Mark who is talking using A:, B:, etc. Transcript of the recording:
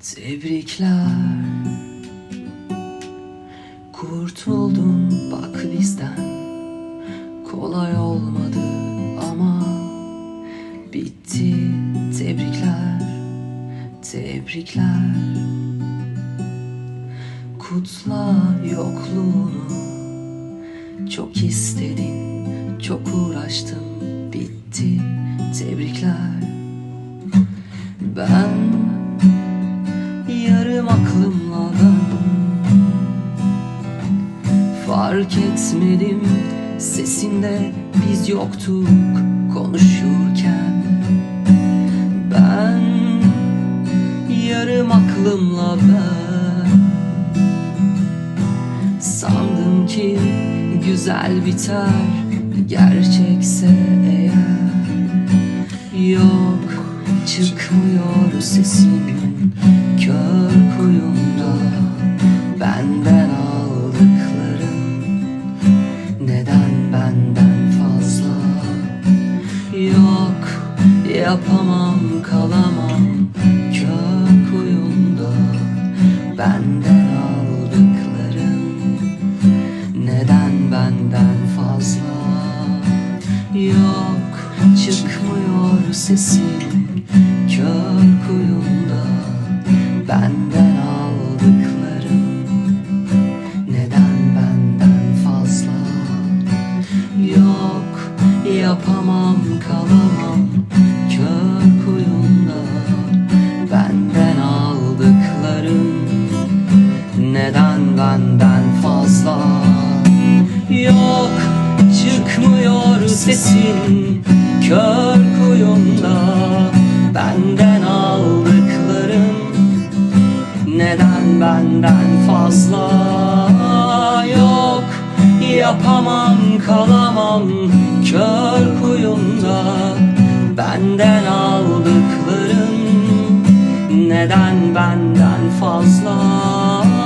A: Tebrikler. Kurtuldum bak bizden. Kolay olmadı ama Bitti. Tebrikler Tebrikler. Kutla yokluğunu. Çok istedin Çok uğraştım. Bitti. Tebrikler. Ben Fark etmedim. Sesinde biz yoktuk konuşurken. Ben yarım aklımla ben. Sandım ki güzel biter gerçekse eğer. Yok çıkmıyor sesim. Kör yapamam kalamam kör kuyumda. Benden aldıkların neden benden fazla? Yok çıkmıyor sesim kör kuyumda. Benden aldıkların neden benden fazla? Yok yapamam kalamam neden benden fazla? Yok çıkmıyor sesin kör kuyumda. Benden aldıkların neden benden fazla? Yok yapamam kalamam kör kuyumda. Benden aldıkların neden benden fazla